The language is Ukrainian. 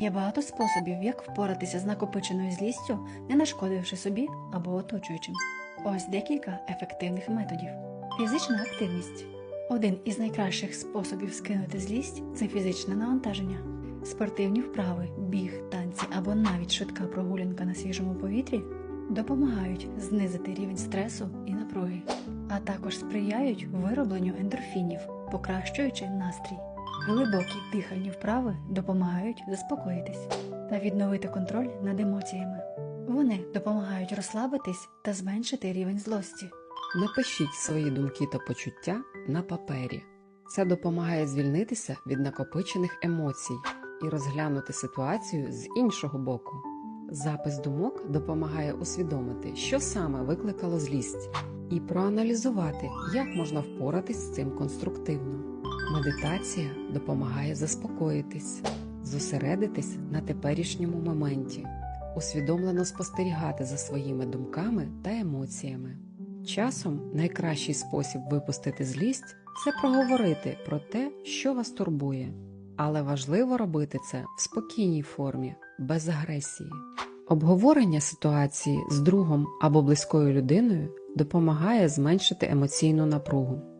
Є багато способів, як впоратися з накопиченою злістю, не нашкодивши собі або оточуючим. Ось декілька ефективних методів. Фізична активність. Один із найкращих способів скинути злість це фізичне навантаження. Спортивні вправи, біг, танці або навіть швидка прогулянка на свіжому повітрі допомагають знизити рівень стресу і напруги, а також сприяють виробленню ендорфінів, покращуючи настрій. Глибокі дихальні вправи допомагають заспокоїтись та відновити контроль над емоціями. Вони допомагають розслабитись та зменшити рівень злості. Напишіть свої думки та почуття на папері. Це допомагає звільнитися від накопичених емоцій і розглянути ситуацію з іншого боку. Запис думок допомагає усвідомити, що саме викликало злість, і проаналізувати, як можна впоратись з цим конструктивно. Медитація допомагає заспокоїтись, зосередитись на теперішньому моменті, усвідомлено спостерігати за своїми думками та емоціями. Часом найкращий спосіб випустити злість це проговорити про те, що вас турбує, але важливо робити це в спокійній формі, без агресії. Обговорення ситуації з другом або близькою людиною допомагає зменшити емоційну напругу.